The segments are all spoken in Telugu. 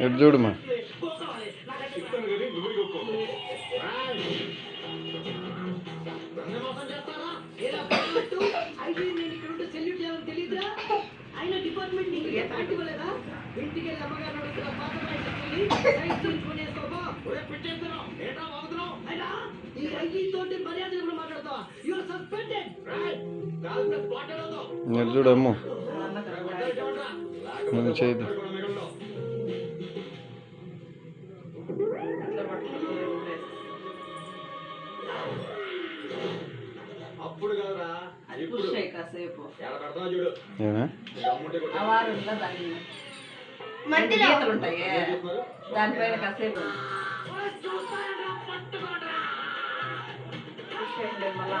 ఎటు చూడమ్మా? ఆయన డిపార్ట్మెంట్ ఇంటికి వెళ్ళి అమ్మగారు అయినా ఈ ఐజీ మర్యాద మాట్లాడతావా? ఎటు చూడమ్ము. నువ్వు చేయదు అప్పుడు కదరా కాసేపు. చూడు. ఉంటాయి? దానిపైన కాసేపు. మళ్ళా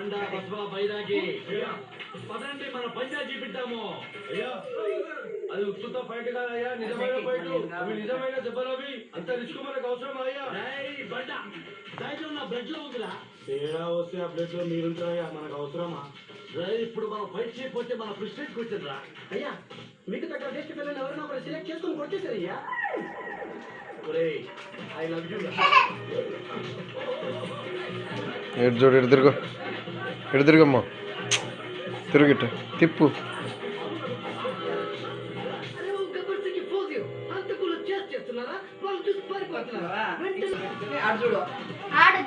బండా బస్వా బైరాగి. పదండి మన పంజా చూపిద్దాము అది ఉత్తుత ఫైట్ కాదయ్యా నిజమైన ఫైట్ అవి నిజమైన దెబ్బలు అవి. అంత రిస్క్ మనకు అవసరం అయ్యా? బండ. సైడ్ ఉన్న బ్లడ్లో ఉందిరా. తేడా వస్తే ఆ బ్లడ్లో మీరుంటారయ్యా మనకు అవసరమా? ఇప్పుడు మనం ఫైట్ చేయకపోతే మన ప్రెసిడెంట్ వచ్చిందిరా. అయ్యా మీకు తగ్గ బెస్ట్ పిల్లలు ఎవరైనా ఒకరు సెలెక్ట్ చేసుకొని కొట్టేశారు అయ్యా ఐ లవ్ ఎటు తిరుగమ్మా. తిరుగిట్టు. తిప్పు. ఆడు.